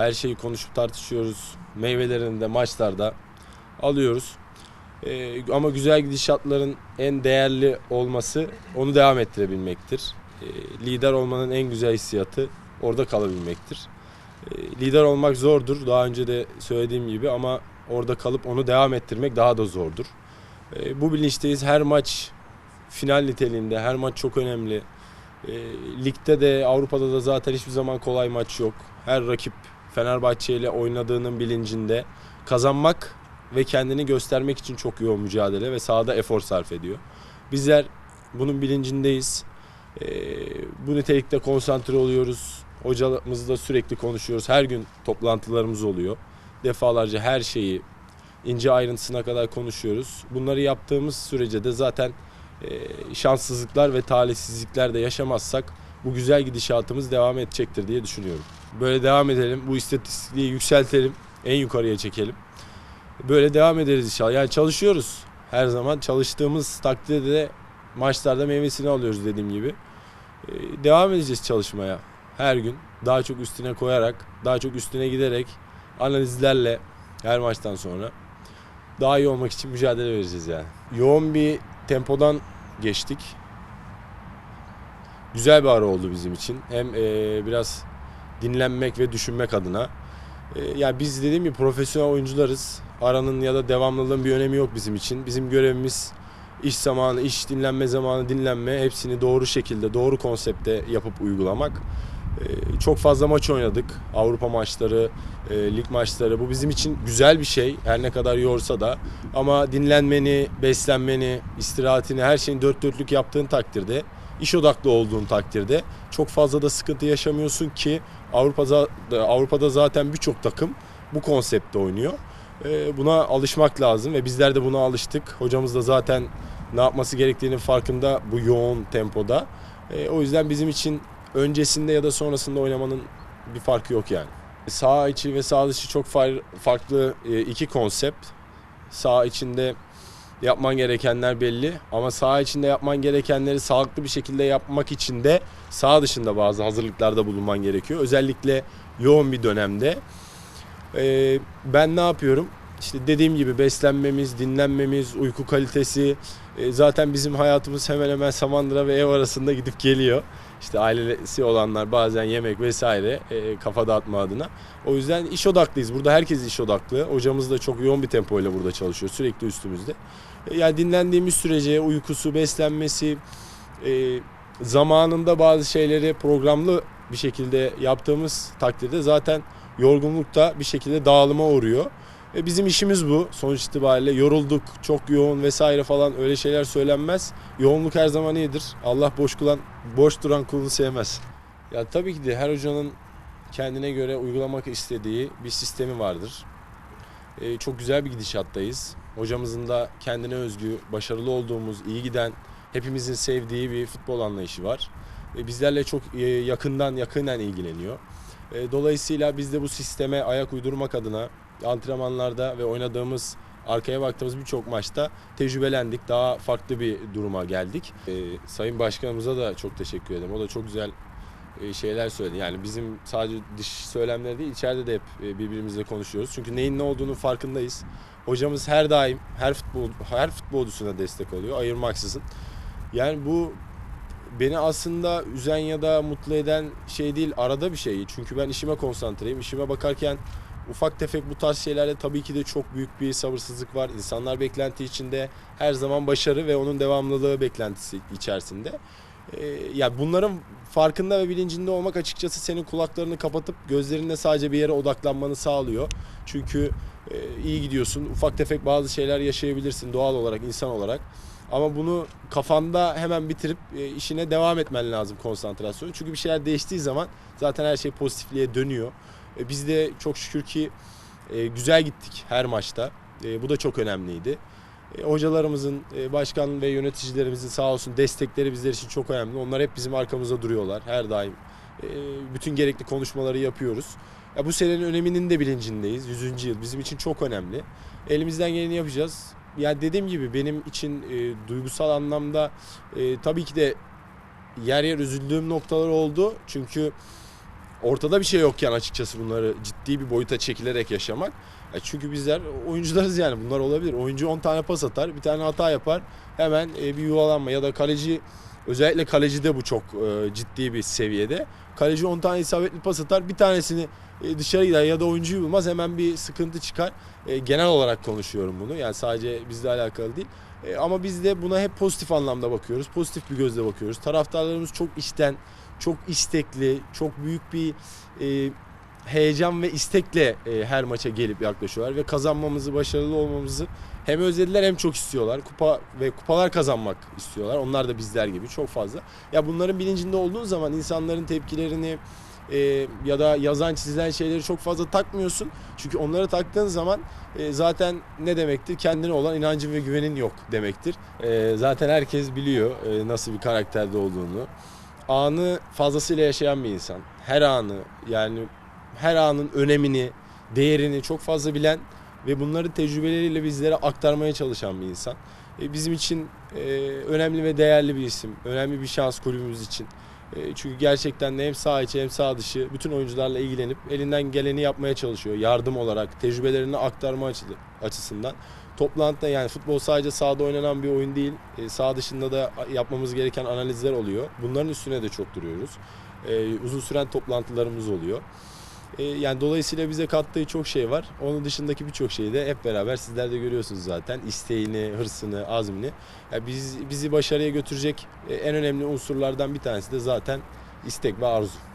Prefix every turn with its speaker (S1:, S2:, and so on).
S1: Her şeyi konuşup tartışıyoruz. Meyvelerini de maçlarda alıyoruz. Ee, ama güzel gidişatların en değerli olması onu devam ettirebilmektir. Ee, lider olmanın en güzel hissiyatı orada kalabilmektir. Ee, lider olmak zordur. Daha önce de söylediğim gibi ama orada kalıp onu devam ettirmek daha da zordur. Ee, bu bilinçteyiz. Her maç final niteliğinde. Her maç çok önemli. Ee, ligde de Avrupa'da da zaten hiçbir zaman kolay maç yok. Her rakip Fenerbahçe ile oynadığının bilincinde kazanmak ve kendini göstermek için çok yoğun mücadele ve sahada efor sarf ediyor. Bizler bunun bilincindeyiz. Ee, bu nitelikte konsantre oluyoruz. Hocamızla sürekli konuşuyoruz. Her gün toplantılarımız oluyor. Defalarca her şeyi ince ayrıntısına kadar konuşuyoruz. Bunları yaptığımız sürece de zaten e, şanssızlıklar ve talihsizlikler de yaşamazsak bu güzel gidişatımız devam edecektir diye düşünüyorum. Böyle devam edelim. Bu istatistikliği yükseltelim. En yukarıya çekelim. Böyle devam ederiz inşallah. Yani çalışıyoruz. Her zaman çalıştığımız takdirde de maçlarda meyvesini alıyoruz dediğim gibi. Ee, devam edeceğiz çalışmaya. Her gün daha çok üstüne koyarak, daha çok üstüne giderek analizlerle her maçtan sonra daha iyi olmak için mücadele vereceğiz yani. Yoğun bir tempodan geçtik. Güzel bir ara oldu bizim için. Hem eee, biraz dinlenmek ve düşünmek adına. Eee, yani biz dediğim gibi profesyonel oyuncularız. Aranın ya da devamlılığın bir önemi yok bizim için. Bizim görevimiz iş zamanı, iş dinlenme zamanı, dinlenme hepsini doğru şekilde, doğru konsepte yapıp uygulamak. Eee, çok fazla maç oynadık. Avrupa maçları, eee, lig maçları. Bu bizim için güzel bir şey. Her ne kadar yorsa da. Ama dinlenmeni, beslenmeni, istirahatini, her şeyin dört dörtlük yaptığın takdirde, iş odaklı olduğun takdirde çok fazla da sıkıntı yaşamıyorsun ki Avrupa'da Avrupa'da zaten birçok takım bu konseptte oynuyor. Ee, buna alışmak lazım ve bizler de buna alıştık. Hocamız da zaten ne yapması gerektiğinin farkında bu yoğun tempoda. Ee, o yüzden bizim için öncesinde ya da sonrasında oynamanın bir farkı yok yani. Sağ içi ve sağ dışı çok far- farklı e, iki konsept. Sağ içinde yapman gerekenler belli ama sağ içinde yapman gerekenleri sağlıklı bir şekilde yapmak için de sağ dışında bazı hazırlıklarda bulunman gerekiyor. Özellikle yoğun bir dönemde. Ee, ben ne yapıyorum? İşte dediğim gibi beslenmemiz, dinlenmemiz, uyku kalitesi e, zaten bizim hayatımız hemen hemen Samandıra ve ev arasında gidip geliyor. İşte ailesi olanlar bazen yemek vesaire e, kafa dağıtma adına. O yüzden iş odaklıyız. Burada herkes iş odaklı. Hocamız da çok yoğun bir tempo ile burada çalışıyor. Sürekli üstümüzde. Yani dinlendiğimiz sürece uykusu, beslenmesi, e, zamanında bazı şeyleri programlı bir şekilde yaptığımız takdirde zaten yorgunluk da bir şekilde dağılıma uğruyor. E, bizim işimiz bu. Sonuç itibariyle yorulduk, çok yoğun vesaire falan öyle şeyler söylenmez. Yoğunluk her zaman iyidir. Allah boş kulan, boş duran kulunu sevmez. Ya tabii ki de her hocanın kendine göre uygulamak istediği bir sistemi vardır. E, çok güzel bir gidişattayız. Hocamızın da kendine özgü, başarılı olduğumuz, iyi giden, hepimizin sevdiği bir futbol anlayışı var. E, bizlerle çok e, yakından yakından ilgileniyor. E, dolayısıyla biz de bu sisteme ayak uydurmak adına antrenmanlarda ve oynadığımız arkaya baktığımız birçok maçta tecrübelendik. Daha farklı bir duruma geldik. E, Sayın Başkanımıza da çok teşekkür ederim. O da çok güzel şeyler söyledi. Yani bizim sadece dış söylemler değil içeride de hep e, birbirimizle konuşuyoruz. Çünkü neyin ne olduğunu farkındayız. Hocamız her daim her futbol her futbolcusuna destek oluyor ayırmaksızın. Yani bu beni aslında üzen ya da mutlu eden şey değil arada bir şey. Çünkü ben işime konsantreyim. İşime bakarken ufak tefek bu tarz şeylerde tabii ki de çok büyük bir sabırsızlık var. İnsanlar beklenti içinde her zaman başarı ve onun devamlılığı beklentisi içerisinde. Ee, yani bunların farkında ve bilincinde olmak açıkçası senin kulaklarını kapatıp gözlerinle sadece bir yere odaklanmanı sağlıyor. Çünkü e, iyi gidiyorsun. Ufak tefek bazı şeyler yaşayabilirsin doğal olarak, insan olarak. Ama bunu kafanda hemen bitirip e, işine devam etmen lazım konsantrasyonu. Çünkü bir şeyler değiştiği zaman zaten her şey pozitifliğe dönüyor. E, biz de çok şükür ki e, güzel gittik her maçta. E, bu da çok önemliydi. E, hocalarımızın, e, başkan ve yöneticilerimizin sağ olsun destekleri bizler için çok önemli. Onlar hep bizim arkamızda duruyorlar her daim. E, bütün gerekli konuşmaları yapıyoruz. Ya bu senenin öneminin de bilincindeyiz. 100. yıl bizim için çok önemli. Elimizden geleni yapacağız. Yani dediğim gibi benim için e, duygusal anlamda e, tabii ki de yer yer üzüldüğüm noktalar oldu. Çünkü ortada bir şey yokken açıkçası bunları ciddi bir boyuta çekilerek yaşamak. Ya çünkü bizler oyuncularız yani bunlar olabilir. Oyuncu 10 tane pas atar, bir tane hata yapar. Hemen e, bir yuvalanma ya da kaleci özellikle kalecide bu çok e, ciddi bir seviyede. Kaleci 10 tane isabetli pas atar, bir tanesini e, dışarı gider ya da oyuncuyu bulmaz hemen bir sıkıntı çıkar. Genel olarak konuşuyorum bunu. Yani sadece bizle alakalı değil. Ama biz de buna hep pozitif anlamda bakıyoruz. Pozitif bir gözle bakıyoruz. Taraftarlarımız çok içten, çok istekli, çok büyük bir e, heyecan ve istekle e, her maça gelip yaklaşıyorlar ve kazanmamızı, başarılı olmamızı hem özlediler hem çok istiyorlar. Kupa ve kupalar kazanmak istiyorlar. Onlar da bizler gibi çok fazla. Ya bunların bilincinde olduğun zaman insanların tepkilerini e, ya da yazan çizilen şeyleri çok fazla takmıyorsun. Çünkü onları taktığın zaman e, zaten ne demektir? Kendine olan inancın ve güvenin yok demektir. E, zaten herkes biliyor e, nasıl bir karakterde olduğunu. Anı fazlasıyla yaşayan bir insan. Her anı yani her anın önemini, değerini çok fazla bilen ve bunları tecrübeleriyle bizlere aktarmaya çalışan bir insan. E, bizim için e, önemli ve değerli bir isim. Önemli bir şans kulübümüz için. E, çünkü gerçekten de hem sağ içi hem sağ dışı bütün oyuncularla ilgilenip elinden geleni yapmaya çalışıyor. Yardım olarak, tecrübelerini aktarma açı- açısından. Toplantıda yani futbol sadece sahada oynanan bir oyun değil. E, sağ dışında da yapmamız gereken analizler oluyor. Bunların üstüne de çok duruyoruz. E, uzun süren toplantılarımız oluyor. E, yani dolayısıyla bize kattığı çok şey var. Onun dışındaki birçok şeyi de hep beraber sizler de görüyorsunuz zaten. İsteğini, hırsını, azmini. Ya biz bizi başarıya götürecek e, en önemli unsurlardan bir tanesi de zaten istek ve arzu.